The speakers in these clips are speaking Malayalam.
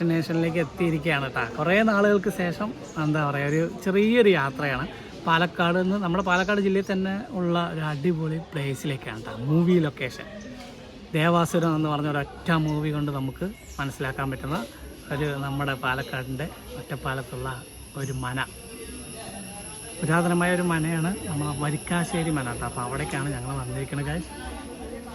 നമ്മുടെ ഡെസ്റ്റിനേഷനിലേക്ക് എത്തിയിരിക്കുകയാണ് കേട്ടോ കുറേ നാളുകൾക്ക് ശേഷം എന്താ പറയുക ഒരു ചെറിയൊരു യാത്രയാണ്. പാലക്കാട് നിന്ന് നമ്മുടെ പാലക്കാട് ജില്ലയിൽ തന്നെ ഉള്ള ഒരു അടിപൊളി പ്ലേസിലേക്കാണ് കേട്ടോ മൂവി ലൊക്കേഷൻ ദേവാസുരം എന്ന് പറഞ്ഞ ഒരൊറ്റ മൂവി കൊണ്ട് നമുക്ക് മനസ്സിലാക്കാൻ പറ്റുന്ന ഒരു നമ്മുടെ പാലക്കാടിന്റെ ഒറ്റപ്പാലത്തുള്ള ഒരു മന. പുരാതനമായ ഒരു മനയാണ് നമ്മൾ വരിക്കാശ്ശേരി മന കേട്ടോ അപ്പോൾ അവിടേക്കാണ് ഞങ്ങൾ വന്നിരിക്കുന്നത് കാര്യം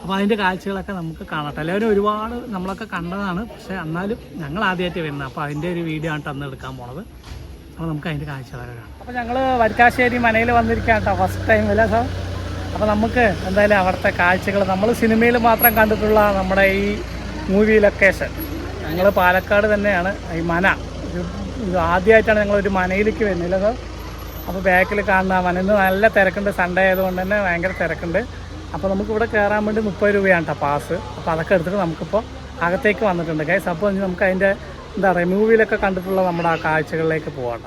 അപ്പോൾ അതിന്റെ കാഴ്ചകളൊക്കെ നമുക്ക് കാണട്ടെ എല്ലാവരും ഒരുപാട് നമ്മളൊക്കെ കണ്ടതാണ്. പക്ഷേ എന്നാലും ഞങ്ങൾ ആദ്യമായിട്ട് വരുന്നത്. അപ്പോൾ അതിന്റെ ഒരു വീഡിയോ ആണ് അന്ന് എടുക്കാൻ പോണത്. അപ്പോൾ നമുക്ക് അതിന്റെ കാഴ്ചകളൊക്കെ കാണാം. അപ്പോൾ ഞങ്ങൾ വരിക്കാശ്ശേരി മനയിൽ വന്നിരിക്കുകയാണ് കേട്ടോ ഫസ്റ്റ് ടൈം അല്ലേ സാർ അപ്പോൾ നമുക്ക് എന്തായാലും അവിടുത്തെ കാഴ്ചകൾ നമ്മൾ സിനിമയിൽ മാത്രം കണ്ടിട്ടുള്ള നമ്മുടെ ഈ മൂവി ലൊക്കേഷൻ ഞങ്ങൾ പാലക്കാട് തന്നെയാണ്. ഈ മന. ഇത് ആദ്യമായിട്ടാണ് ഞങ്ങൾ ഒരു മനയിലേക്ക് വരുന്നില്ല സാർ അപ്പോൾ ബാക്കിൽ കാണുന്ന മന. ഇന്ന് നല്ല തിരക്കുണ്ട്. സൺഡേ ആയതുകൊണ്ട് തന്നെ ഭയങ്കര തിരക്കുണ്ട്. അപ്പോൾ നമുക്ക് ഇവിടെ കയറാൻ വേണ്ടി മുപ്പത് രൂപയാണ് കേട്ടോ പാസ് അപ്പോൾ അതൊക്കെ എടുത്തിട്ട് നമുക്കിപ്പോൾ അകത്തേക്ക് വന്നിട്ടുണ്ട്. ഗൈസ് അപ്പോൾ നമുക്ക് അതിന്റെ എന്താ പറയുക മൂവിയിലൊക്കെ കണ്ടിട്ടുള്ള നമ്മുടെ ആ കാഴ്ചകളിലേക്ക് പോകണ്ട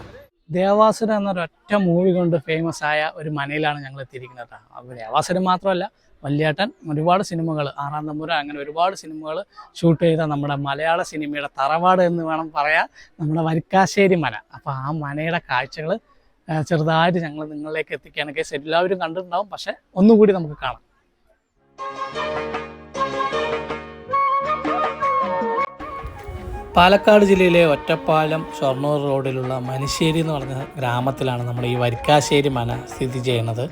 ദേവാസുരം എന്നൊരൊറ്റ മൂവി കൊണ്ട് ഫേമസ് ആയ ഒരു മനയിലാണ് ഞങ്ങൾ എത്തിയിരിക്കുന്നത് അപ്പോൾ ദേവാസുരം മാത്രമല്ല വല്യേട്ടൻ ഒരുപാട് സിനിമകൾ ആറാം തമ്പുര അങ്ങനെ ഒരുപാട് സിനിമകൾ ഷൂട്ട് ചെയ്ത നമ്മുടെ മലയാള സിനിമയുടെ തറവാട് എന്ന് വേണം പറയാൻ നമ്മുടെ വരിക്കാശ്ശേരി മല. അപ്പോൾ ആ മനയുടെ കാഴ്ചകൾ ചെറുതായിട്ട് ഞങ്ങൾ നിങ്ങളിലേക്ക് എത്തിക്കാനൊക്കെ എല്ലാവരും കണ്ടിട്ടുണ്ടാവും. പക്ഷെ ഒന്നുകൂടി നമുക്ക് കാണാം. പാലക്കാട് ജില്ലയിലെ ഒറ്റപ്പാലം ഷൊർണൂർ റോഡിലുള്ള മനുശ്ശേരി എന്ന് പറഞ്ഞ ഗ്രാമത്തിലാണ് നമ്മൾ ഈ വരിക്കാശ്ശേരി മന സ്ഥിതി ചെയ്യുന്നത്.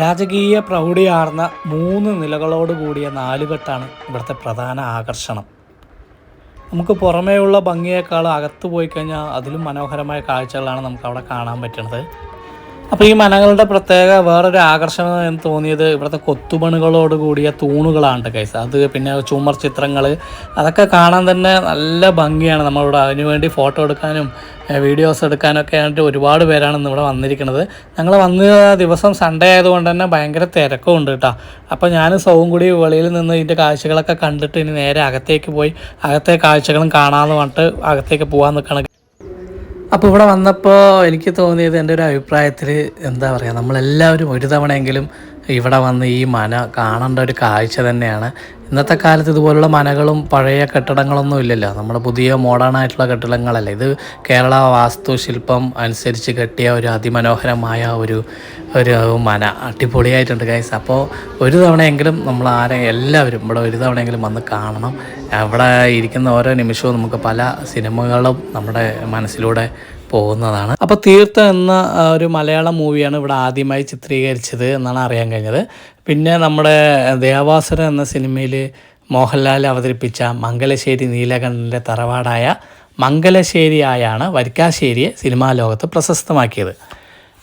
രാജകീയ പ്രൗഢിയാർന്ന മൂന്ന് നിലകളോട് കൂടിയ നാലുകെട്ടാണ് ഇവിടുത്തെ പ്രധാന ആകർഷണം. നമുക്ക് പുറമേയുള്ള ഭംഗിയേക്കാൾ അകത്ത് പോയി കഴിഞ്ഞാൽ അതിലും മനോഹരമായ കാഴ്ചകളാണ് നമുക്ക് അവിടെ കാണാൻ പറ്റുന്നത്. അപ്പോൾ ഈ മനകളുടെ പ്രത്യേക വേറൊരു ആകർഷണം എന്ന് തോന്നിയത് ഇവിടുത്തെ കൊത്തുപണികളോട് കൂടിയ തൂണുകളാണ് കൈസ് അത് പിന്നെ ചുമർ ചിത്രങ്ങൾ അതൊക്കെ കാണാൻ തന്നെ നല്ല ഭംഗിയാണ് നമ്മളിവിടെ. അതിനുവേണ്ടി ഫോട്ടോ എടുക്കാനും വീഡിയോസ് എടുക്കാനൊക്കെ ആയിട്ട് ഒരുപാട് പേരാണ് ഇന്ന് ഇവിടെ വന്നിരിക്കുന്നത്. ഞങ്ങൾ വന്ന ദിവസം സൺഡേ ആയതുകൊണ്ട് തന്നെ ഭയങ്കര തിരക്കും ഉണ്ട് കേട്ടോ അപ്പോൾ ഞാനും സൗവും കൂടി വെളിയിൽ നിന്ന് ഇതിന്റെ കാഴ്ചകളൊക്കെ കണ്ടിട്ട് ഇനി നേരെ അകത്തേക്ക് പോയി അകത്തെ കാഴ്ചകളും കാണാമെന്ന് പറഞ്ഞിട്ട് അകത്തേക്ക് പോകാൻ നിൽക്കണം അപ്പോൾ ഇവിടെ വന്നപ്പോൾ എനിക്ക് തോന്നിയത് എന്റെ ഒരു അഭിപ്രായത്തിൽ എന്താ പറയുക നമ്മളെല്ലാവരും ഒരു തവണയെങ്കിലും ഇവിടെ വന്ന് ഈ മന കാണേണ്ട ഒരു കാഴ്ച തന്നെയാണ്. ഇന്നത്തെ കാലത്ത് ഇതുപോലുള്ള മനകളും പഴയ കെട്ടിടങ്ങളൊന്നും ഇല്ലല്ലോ. നമ്മുടെ പുതിയ മോഡേൺ ആയിട്ടുള്ള കെട്ടിടങ്ങളല്ല. ഇത് കേരള വാസ്തുശില്പം അനുസരിച്ച് കെട്ടിയ ഒരു അതിമനോഹരമായ ഒരു ഒരു മന. അടിപൊളിയായിട്ടുണ്ട് ഗൈസ് അപ്പോൾ ഒരു തവണയെങ്കിലും നമ്മൾ ആരെ എല്ലാവരും ഇവിടെ ഒരു തവണയെങ്കിലും വന്ന് കാണണം. അവിടെ ഇരിക്കുന്ന ഓരോ നിമിഷവും നമുക്ക് പല സിനിമകളും നമ്മുടെ മനസ്സിലൂടെ പോകുന്നതാണ്. അപ്പോൾ തീർത്ഥ എന്ന ഒരു മലയാള മൂവിയാണ് ഇവിടെ ആദ്യമായി ചിത്രീകരിച്ചത് എന്നാണ് അറിയാൻ കഴിഞ്ഞത്. പിന്നെ നമ്മുടെ ദേവാസുരം എന്ന സിനിമയിൽ മോഹൻലാൽ അവതരിപ്പിച്ച മംഗലശ്ശേരി നീലകണ്ഠന്റെ തറവാടായ മംഗലശ്ശേരിയായാണ് വരിക്കാശ്ശേരിയെ സിനിമാ ലോകത്ത് പ്രശസ്തമാക്കിയത്.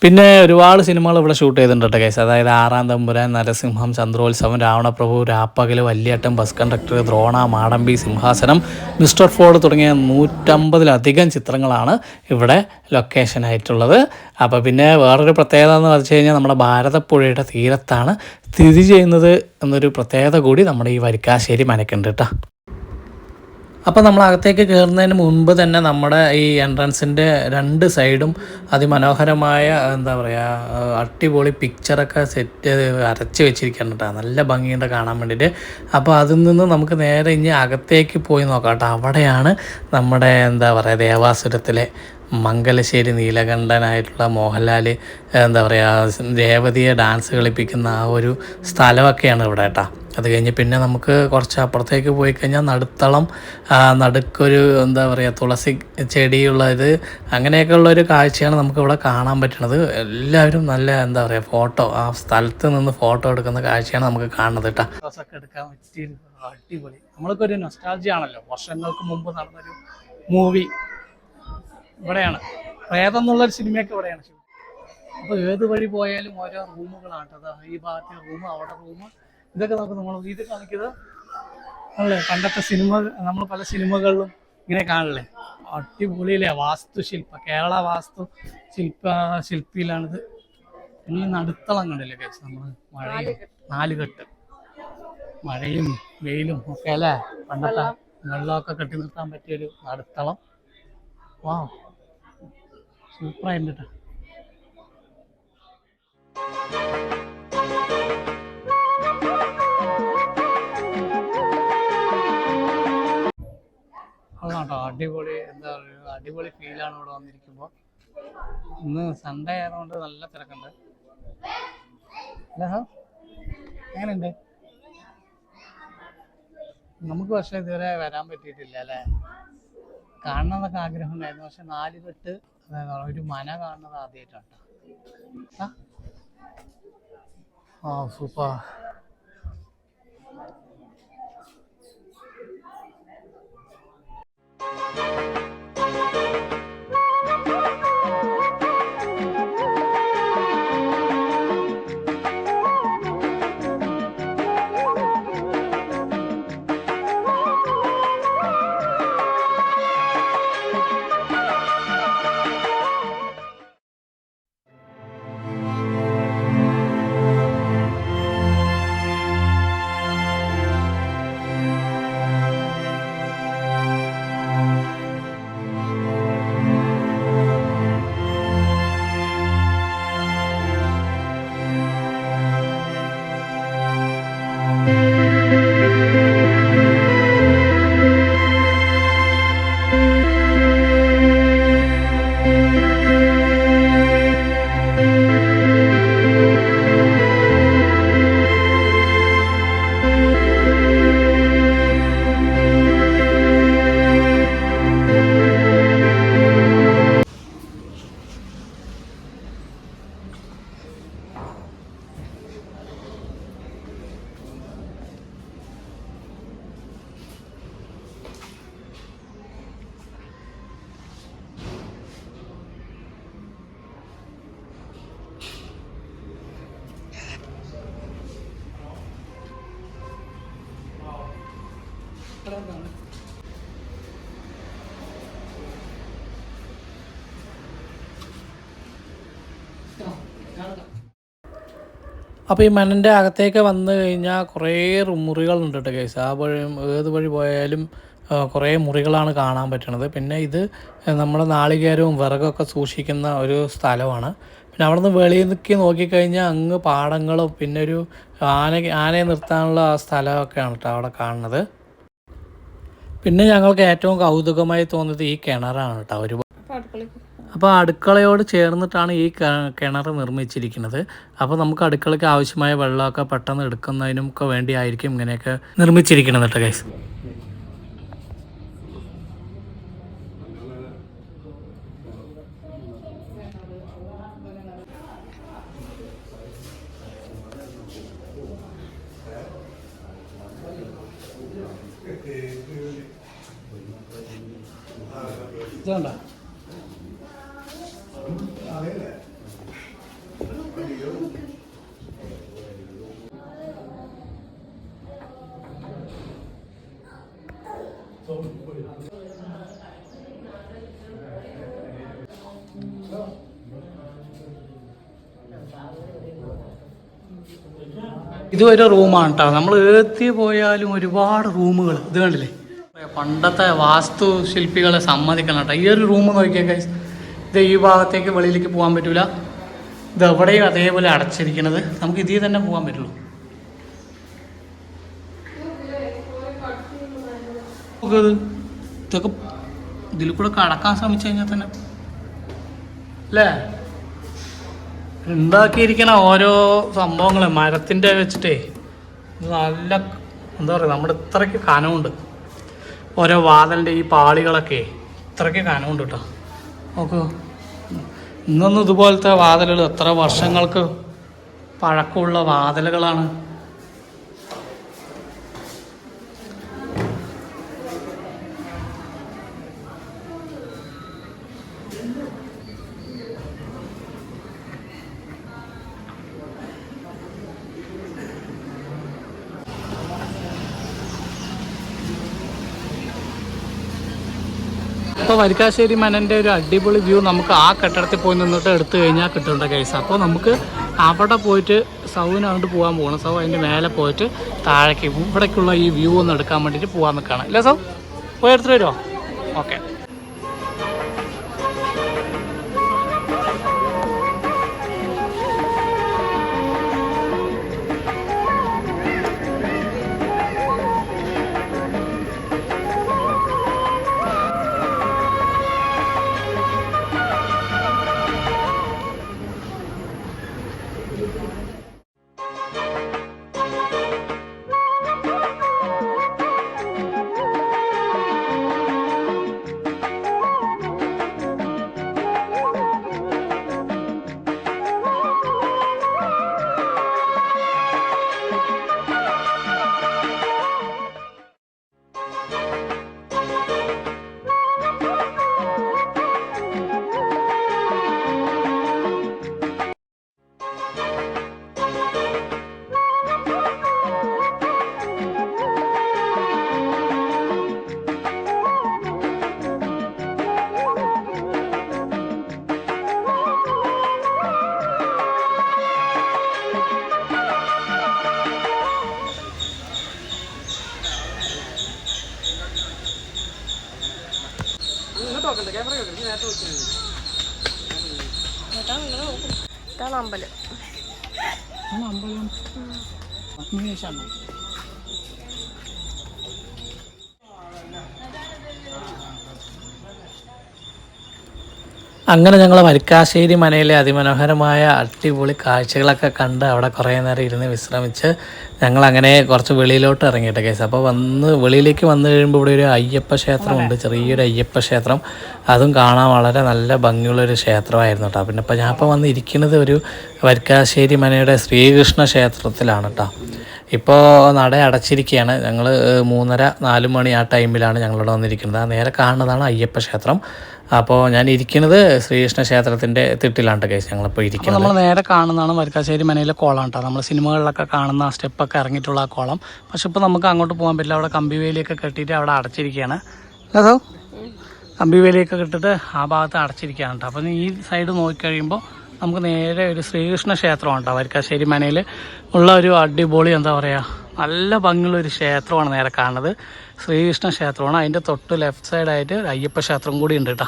പിന്നെ ഒരുപാട് സിനിമകൾ ഇവിടെ ഷൂട്ട് ചെയ്തിട്ടുണ്ട് കേസ് അതായത് ആറാം തമ്പുരാൻ Narasimham Chandrolsavam Ravanaprabhu Rappakal Valyettan bus conductor Drona Madambi Simhasanam mister fraud തുടങ്ങിയ നൂറ്റമ്പതിലധികം ചിത്രങ്ങളാണ് ഇവിടെ ലൊക്കേഷനായിട്ടുള്ളത് അപ്പോൾ പിന്നെ വേറൊരു പ്രത്യേകത എന്ന് വെച്ച് കഴിഞ്ഞാൽ നമ്മുടെ ഭാരതപ്പുഴയുടെ തീരത്താണ് സ്ഥിതി ചെയ്യുന്നത് എന്നൊരു പ്രത്യേകത കൂടി നമ്മുടെ ഈ വരിക്കാശ്ശേരി മനക്കുണ്ട് കേട്ടോ അപ്പോൾ നമ്മൾ അകത്തേക്ക് കയറുന്നതിന് മുൻപ് തന്നെ നമ്മുടെ ഈ എൻട്രൻസിന്റെ രണ്ട് സൈഡും അതിമനോഹരമായ എന്താ പറയുക അടിപൊളി പിക്ചറൊക്കെ സെറ്റ് അരച്ച് വെച്ചിരിക്കുകയാണ് കേട്ടോ. നല്ല ഭംഗിയുണ്ട് കാണാൻ വേണ്ടിയിട്ട്. അപ്പോൾ അതിൽ നിന്ന് നമുക്ക് നേരെ ഇനി അകത്തേക്ക് പോയി നോക്കാം കേട്ടോ. അവിടെയാണ് നമ്മുടെ എന്താ പറയുക ദേവാസുരത്തിലെ മംഗലശ്ശേരി നീലകണ്ഠനായിട്ടുള്ള മോഹൻലാൽ എന്താ പറയുക രേവതിയെ ഡാൻസ് കളിപ്പിക്കുന്ന ആ ഒരു സ്ഥലമൊക്കെയാണ് ഇവിടെ കേട്ടോ. അത് കഴിഞ്ഞ് പിന്നെ നമുക്ക് കുറച്ച് അപ്പുറത്തേക്ക് പോയി കഴിഞ്ഞാൽ നടുത്തളം നടുക്കൊരു എന്താ പറയുക തുളസി ചെടിയുള്ള ഇത് അങ്ങനെയൊക്കെ ഉള്ള ഒരു കാഴ്ചയാണ് നമുക്ക് ഇവിടെ കാണാൻ പറ്റുന്നത് എല്ലാവരും നല്ല എന്താ പറയുക ഫോട്ടോ ആ സ്ഥലത്ത് നിന്ന് ഫോട്ടോ എടുക്കുന്ന കാഴ്ചയാണ് നമുക്ക് കാണുന്നത് കേട്ടോ. ഫോട്ടോസൊക്കെ എടുക്കാൻ പറ്റിയ അടിപൊളി. നമ്മൾക്കൊരു നൊസ്റ്റാൾജി ആണല്ലോ. വർഷങ്ങൾക്ക് മുമ്പ് നടന്നൊരു മൂവി ഇവിടെയാണ്. പ്രേതം എന്നുള്ളൊരു സിനിമയൊക്കെ ഇവിടെയാണ് അപ്പൊ അപ്പോൾ ഏത് വഴി പോയാലും ഓരോ റൂമുകളാണ് കേട്ടോ. ഈ ഭാഗത്തെ റൂം അവിടെ റൂം ഇതൊക്കെ നമുക്ക് നമ്മൾ ഇത് കാണിക്കുന്നത് അല്ലേ? പണ്ടത്തെ സിനിമ നമ്മൾ പല സിനിമകളിലും ഇങ്ങനെ കാണില്ലേ? അടിപൊളിയിലെ വാസ്തുശില്പ കേരള വാസ്തു ശില്പ ശില്പിയിലാണിത്. പിന്നെ നടുത്തളം കണ്ടില്ലേ കേസ് നമ്മൾ മഴയും നാലുകെട്ട്. മഴയും വെയിലും ഒക്കെ അല്ലേ? പണ്ടത്തെ വെള്ളമൊക്കെ കെട്ടി നിർത്താൻ പറ്റിയൊരു നടുത്തളം. വാ സൂപ്പറായിട്ടുണ്ട് കേട്ടോ. അടിപൊളി എന്താ പറയുക അടിപൊളി ഫീലാണ് ഇവിടെ വന്നിരിക്കുമ്പോൾ ഇന്ന് സൺഡേ ആയതുകൊണ്ട് നല്ല തിരക്കുണ്ട്. എങ്ങനെയുണ്ട്? നമുക്ക് പക്ഷേ ഇതുവരെ വരാൻ പറ്റിയിട്ടില്ല അല്ലേ? കാണണമെന്നൊക്കെ ആഗ്രഹം ഉണ്ടായിരുന്നു പക്ഷെ നാല് തൊട്ട് ഒരു മന കാണുന്നത് ആദ്യമായിട്ടാണ് സൂപ്പർ ആ ആ സൂപ്പർ അപ്പോൾ ഈ മണ്ണിന്റെ അകത്തേക്ക് വന്നു കഴിഞ്ഞാൽ കുറേ മുറികളുണ്ട് കേട്ടോ കേസ് ആ വഴി ഏത് വഴി പോയാലും കുറേ മുറികളാണ് കാണാൻ പറ്റണത്. പിന്നെ ഇത് നമ്മുടെ നാളികേരവും വിറകൊക്കെ സൂക്ഷിക്കുന്ന ഒരു സ്ഥലമാണ്. പിന്നെ അവിടെ നിന്ന് വെളിയിൽ നിൽക്കി നോക്കിക്കഴിഞ്ഞാൽ അങ്ങ് പാടങ്ങളും പിന്നെ ഒരു ആന ആനയെ നിർത്താനുള്ള ആ സ്ഥലമൊക്കെയാണ് കേട്ടോ അവിടെ കാണുന്നത്. പിന്നെ ഞങ്ങൾക്ക് ഏറ്റവും കൗതുകമായി തോന്നിയത് ഈ കിണറാണ് കേട്ടോ. ഒരു അപ്പോൾ അടുക്കളയോട് ചേർന്നിട്ടാണ് ഈ കിണർ നിർമ്മിച്ചിരിക്കുന്നത്. അപ്പോൾ നമുക്ക് അടുക്കളയ്ക്ക് ആവശ്യമായ വെള്ളമൊക്കെ പെട്ടെന്ന് എടുക്കുന്നതിനും ഒക്കെ വേണ്ടിയായിരിക്കും ഇങ്ങനെയൊക്കെ നിർമ്മിച്ചിരിക്കുന്നത് കേട്ടോ ഗൈസ് ഇതുണ്ടോ? ഇത് ഒരു റൂമാണ് കേട്ടോ നമ്മൾ ഏത്തി പോയാലും ഒരുപാട് റൂമുകൾ ഇത് കണ്ടില്ലേ? പണ്ടത്തെ വാസ്തു ശില്പികളെ സമ്മതിക്കണം കേട്ടോ ഈ ഒരു റൂം നോക്കിയാൽ guys. ഇത് ഈ ഭാഗത്തേക്ക് വെളിയിലേക്ക് പോകാൻ പറ്റൂല. ഇത് എവിടെയും അതേപോലെ അടച്ചിരിക്കണത്. നമുക്ക് ഇതിൽ തന്നെ പോകാൻ പറ്റുള്ളൂ. ഇതൊക്കെ ഇതിൽ കൂടെ കടക്കാൻ ശ്രമിച്ചു കഴിഞ്ഞാൽ തന്നെ. അല്ലേ? ഉണ്ടാക്കിയിരിക്കണ ഓരോ സംഭവങ്ങൾ മരത്തിന്റെ വെച്ചിട്ടേ നല്ല എന്താ പറയുക നമ്മുടെ ഇത്രയ്ക്ക് കനമുണ്ട് ഓരോ വാതലിന്റെ ഈ പാളികളൊക്കെ ഇത്രയ്ക്ക് കനമുണ്ട് കേട്ടോ. നോക്കൂ. ഇന്നൊന്നും ഇതുപോലത്തെ വാതലുകൾ എത്ര വർഷങ്ങൾക്ക് പഴക്കമുള്ള വാതിലുകളാണ്. അപ്പോൾ വരിക്കാശ്ശേരി മനന്റെ ഒരു അടിപൊളി വ്യൂ നമുക്ക് ആ കെട്ടിടത്തിൽ പോയി നിന്നിട്ട് എടുത്തു കഴിഞ്ഞാൽ കിട്ടേണ്ട കേസ് അപ്പോൾ നമുക്ക് അവിടെ പോയിട്ട് സൗവിന് അങ്ങോട്ട് പോകാൻ പോകണം സൗ അതിന്റെ മേലെ പോയിട്ട് താഴേക്ക് ഇവിടേക്കുള്ള ഈ വ്യൂ ഒന്ന് എടുക്കാൻ വേണ്ടിയിട്ട് പോകാൻ നിൽക്കുകയാണ് അല്ലേ സൗ? പോയി എടുത്തിട്ട് വരുമോ ഓക്കെ അമ്പലം. അമ്പലം. അങ്ങനെ ഞങ്ങൾ വരിക്കാശ്ശേരി മനയിലെ അതിമനോഹരമായ അടിപൊളി കാഴ്ചകളൊക്കെ കണ്ട് അവിടെ കുറേ നേരം ഇരുന്ന് വിശ്രമിച്ച് ഞങ്ങൾ അങ്ങനെ കുറച്ച് വെളിയിലോട്ട് ഇറങ്ങിയിട്ട് കേസ് അപ്പോൾ വന്ന് വെളിയിലേക്ക് വന്നു കഴിയുമ്പോൾ ഇവിടെ ഒരു അയ്യപ്പ ക്ഷേത്രമുണ്ട് ചെറിയൊരു അയ്യപ്പ ക്ഷേത്രം. അതും കാണാൻ വളരെ നല്ല ഭംഗിയുള്ളൊരു ക്ഷേത്രമായിരുന്നു കേട്ടോ പിന്നെ ഇപ്പോൾ ഞാൻ ഇപ്പോൾ വന്നിരിക്കുന്നത് ഒരു വരിക്കാശ്ശേരി മനയുടെ ശ്രീകൃഷ്ണ ക്ഷേത്രത്തിലാണ് കേട്ടോ ഇപ്പോൾ നട അടച്ചിരിക്കുകയാണ് ഞങ്ങൾ മൂന്നര നാല് മണി ആ ടൈമിലാണ് ഞങ്ങളിവിടെ വന്നിരിക്കുന്നത്. ആ നേരെ കാണുന്നതാണ് അയ്യപ്പ ക്ഷേത്രം. അപ്പോൾ ഞാൻ ഇരിക്കുന്നത് ശ്രീകൃഷ്ണ ക്ഷേത്രത്തിന്റെ തിട്ടിലാണ് കേസ് ഞങ്ങളിപ്പോൾ ഇരിക്കുന്നത്. നമ്മൾ നേരെ കാണുന്നതാണ് വരിക്കാശ്ശേരി മനയിലെ കോളം കേട്ടോ നമ്മൾ സിനിമകളിലൊക്കെ കാണുന്ന ആ സ്റ്റെപ്പൊക്കെ ഇറങ്ങിയിട്ടുള്ള ആ കോളം. പക്ഷെ ഇപ്പോൾ നമുക്ക് അങ്ങോട്ട് പോകാൻ പറ്റില്ല. അവിടെ കമ്പിവേലിയൊക്കെ കെട്ടിയിട്ട് അവിടെ അടച്ചിരിക്കുകയാണ് അതോ കമ്പിവേലിയൊക്കെ കെട്ടിട്ട് ആ ഭാഗത്ത് അടച്ചിരിക്കുകയാണ് കേട്ടോ അപ്പം ഈ സൈഡ് നോക്കിക്കഴിയുമ്പോൾ നമുക്ക് നേരെ ഒരു ശ്രീകൃഷ്ണ ക്ഷേത്രമാണ് കേട്ടോ വരിക്കാശ്ശേരി മനയിൽ ഉള്ള ഒരു അടിപൊളി എന്താ പറയുക നല്ല ഭംഗിയുള്ള ഒരു ക്ഷേത്രമാണ് നേരെ കാണുന്നത്. ശ്രീകൃഷ്ണ ക്ഷേത്രമാണ്. അതിന്റെ തൊട്ട് ലെഫ്റ്റ് സൈഡായിട്ട് അയ്യപ്പ ക്ഷേത്രം കൂടി ഉണ്ട് കേട്ടോ.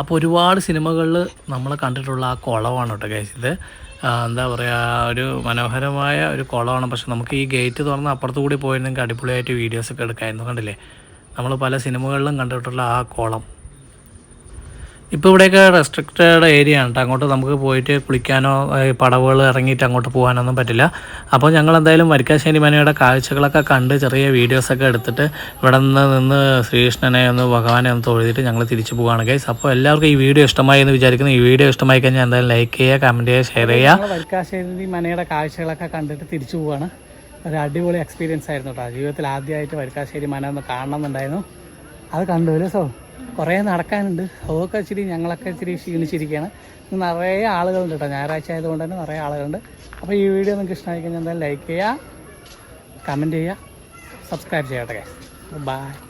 അപ്പോൾ ഒരുപാട് സിനിമകളിൽ നമ്മൾ കണ്ടിട്ടുള്ള ആ കുളമാണ് കേട്ടോ ഗൈസ് ഇത് എന്താ പറയുക ഒരു മനോഹരമായ ഒരു കുളമാണ് പക്ഷെ നമുക്ക് ഈ ഗേറ്റ് തുറന്ന് അപ്പുറത്തു കൂടി പോയിരുന്നെങ്കിൽ അടിപൊളിയായിട്ട് വീഡിയോസൊക്കെ എടുക്കാമായിരുന്നു കണ്ടില്ലേ? നമ്മൾ പല സിനിമകളിലും കണ്ടിട്ടുള്ള ആ കുളം. ഇപ്പോൾ ഇവിടെയൊക്കെ റെസ്ട്രിക്റ്റഡ് ഏരിയ ആണ് കേട്ടോ അങ്ങോട്ട് നമുക്ക് പോയിട്ട് കുളിക്കാനോ പടവുകൾ ഇറങ്ങിയിട്ട് അങ്ങോട്ട് പോകാനൊന്നും പറ്റില്ല. അപ്പോൾ ഞങ്ങൾ എന്തായാലും വരിക്കാശ്ശേരി മനയുടെ കാഴ്ചകളൊക്കെ കണ്ട് ചെറിയ വീഡിയോസൊക്കെ എടുത്തിട്ട് ഇവിടെ നിന്ന് നിന്ന് ശ്രീകൃഷ്ണനെ ഒന്ന് ഭഗവാനെ ഒന്ന് തൊഴുതിട്ട് ഞങ്ങൾ തിരിച്ചു പോവുകയാണ് ഗൈസ് അപ്പോൾ എല്ലാവർക്കും ഈ വീഡിയോ ഇഷ്ടമായി എന്ന് വിചാരിക്കുന്നു. ഈ വീഡിയോ ഇഷ്ടമായി കഴിഞ്ഞാൽ എന്തായാലും ലൈക്ക് ചെയ്യുക കമന്റ് ചെയ്യുക ഷെയർ ചെയ്യുക. വരിക്കാശ്ശേരി മനയുടെ കാഴ്ചകളൊക്കെ കണ്ടിട്ട് തിരിച്ചു പോവുകയാണ് ഒരു അടിപൊളി എക്സ്പീരിയൻസ് ആയിരുന്നു കേട്ടോ ജീവിതത്തിൽ ആദ്യമായിട്ട് വരിക്കാശ്ശേരി മന ഒന്ന് കാണണമെന്നുണ്ടായിരുന്നു അത് കണ്ടു അല്ലേ സോ കുറേ നടക്കാനുണ്ട്. അതൊക്കെ ഇച്ചിരി ഞങ്ങളൊക്കെ ഇച്ചിരി ക്ഷീണിച്ചിരിക്കുകയാണ് നിറയെ ആളുകളുണ്ട് കേട്ടോ. ഞായറാഴ്ച ആയതുകൊണ്ട് തന്നെ നിറയെ ആളുകളുണ്ട്. അപ്പോൾ ഈ വീഡിയോ നിങ്ങൾക്ക് ഇഷ്ടമായി കഴിഞ്ഞാൽ എന്തായാലും ലൈക്ക് ചെയ്യുക കമന്റ് ചെയ്യുക സബ്സ്ക്രൈബ് ചെയ്യട്ടെ. ബൈ